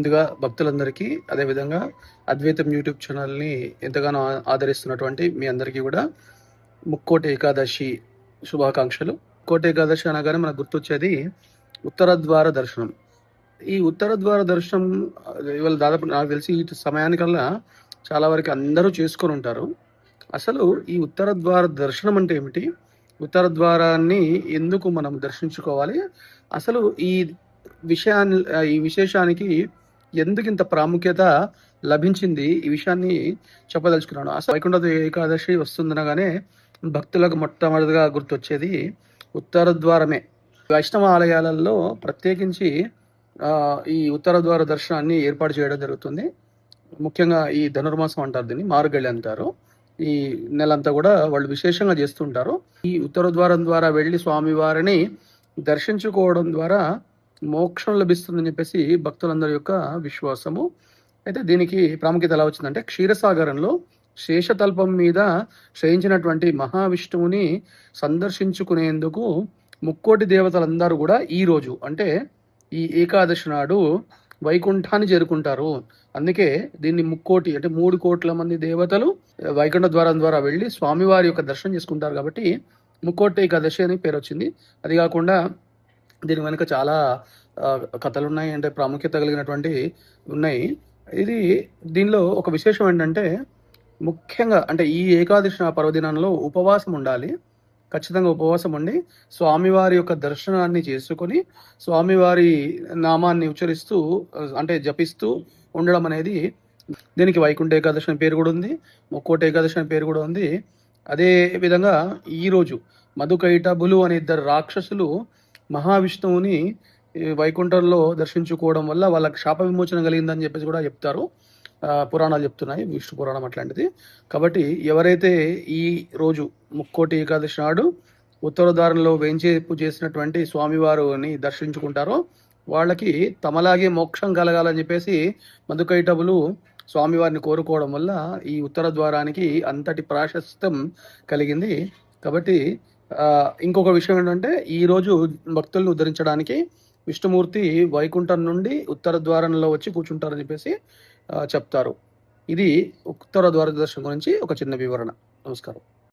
ముందుగా భక్తులందరికీ అదేవిధంగా అద్వైతం యూట్యూబ్ ఛానల్ని ఎంతగానో ఆదరిస్తున్నటువంటి మీ అందరికీ కూడా ముక్కోటి ఏకాదశి శుభాకాంక్షలు. ముక్కోటి ఏకాదశి అనగానే మనకు గుర్తొచ్చేది ఉత్తర ద్వార దర్శనం. ఈ ఉత్తర ద్వార దర్శనం ఇవాళ దాదాపు నాకు తెలిసి ఈ సమయానికల్లా చాలా వరకు అందరూ చేసుకొని ఉంటారు. అసలు ఈ ఉత్తర ద్వార దర్శనం అంటే ఏమిటి? ఉత్తర ద్వారాన్ని ఎందుకు మనం దర్శించుకోవాలి? అసలు ఈ విషయాన్ని ఈ విశేషానికి ఎందుకు ఇంత ప్రాముఖ్యత లభించింది? ఈ విషయాన్ని చెప్పదలుచుకున్నాను. అసలు వైకుంఠ ఏకాదశి వస్తుందనగానే భక్తులకు మొట్టమొదటిగా గుర్తొచ్చేది ఉత్తర ద్వారమే. వైష్ణవ ఆలయాలలో ప్రత్యేకించి ఈ ఉత్తర ద్వార దర్శనాన్ని ఏర్పాటు చేయడం జరుగుతుంది. ముఖ్యంగా ఈ ధనుర్మాసం అంటారు దీన్ని మారుగళ్ళి అంటారు. ఈ నెలంతా కూడా వాళ్ళు విశేషంగా చేస్తుంటారు. ఈ ఉత్తర ద్వారం ద్వారా వెళ్ళి స్వామివారిని దర్శించుకోవడం ద్వారా మోక్షం లభిస్తుందని చెప్పేసి భక్తులందరి యొక్క విశ్వాసము. అయితే దీనికి ప్రాముఖ్యత ఎలా వచ్చిందంటే క్షీరసాగరంలో శేషతల్పం మీద క్షయించినటువంటి మహావిష్ణువుని సందర్శించుకునేందుకు ముక్కోటి దేవతలందరూ కూడా ఈ రోజు అంటే ఈ ఏకాదశి నాడు వైకుంఠాన్ని చేరుకుంటారు. అందుకే దీన్ని ముక్కోటి అంటే మూడు కోట్ల మంది దేవతలు వైకుంఠ ద్వారం ద్వారా వెళ్ళి స్వామివారి యొక్క దర్శనం చేసుకుంటారు కాబట్టి ముక్కోటి ఏకాదశి అని పేరు వచ్చింది అది కాకుండా దీని వెనుక చాలా కథలు ఉన్నాయి అంటే ప్రాముఖ్యత కలిగినటువంటి ఉన్నాయి. ఇది దీనిలో ఒక విశేషం ఏంటంటే ముఖ్యంగా అంటే ఈ ఏకాదశి పర్వదినంలో ఉపవాసం ఉండాలి. ఖచ్చితంగా ఉపవాసం ఉండి స్వామివారి యొక్క దర్శనాన్ని చేసుకొని స్వామివారి నామాన్ని ఉచ్చరిస్తూ అంటే జపిస్తూ ఉండడం అనేది దీనికి వైకుంఠ ఏకాదశి అని పేరు కూడా ఉంది ముక్కోటి ఏకాదశి అని పేరు కూడా ఉంది. అదే విధంగా ఈరోజు మధుకైటబులు అనే ఇద్దరు రాక్షసులు మహావిష్ణువుని వైకుంఠంలో దర్శించుకోవడం వల్ల వాళ్ళకి శాప విమోచన కలిగిందని చెప్పేసి కూడా చెప్తారు. పురాణాలు చెప్తున్నాయి. విష్ణు పురాణం అట్లాంటిది. కాబట్టి ఎవరైతే ఈ రోజు ముక్కోటి ఏకాదశి నాడు ఉత్తరదారంలో వేంచేపు చేసినటువంటి స్వామివారిని దర్శించుకుంటారో వాళ్ళకి తమలాగే మోక్షం కలగాలని చెప్పేసి మధుకైటబులు స్వామివారిని కోరుకోవడం వల్ల ఈ ఉత్తర ద్వారానికి అంతటి ప్రాశస్త్యం కలిగింది. కాబట్టి ఇంకొక విషయం ఏంటంటే ఈరోజు భక్తులను ఉద్ధరించడానికి విష్ణుమూర్తి వైకుంఠం నుండి ఉత్తర ద్వారంలో వచ్చి కూర్చుంటారని చెప్పేసి చెప్తారు. ఇది ఉత్తర ద్వార దర్శనం గురించి ఒక చిన్న వివరణ. నమస్కారం.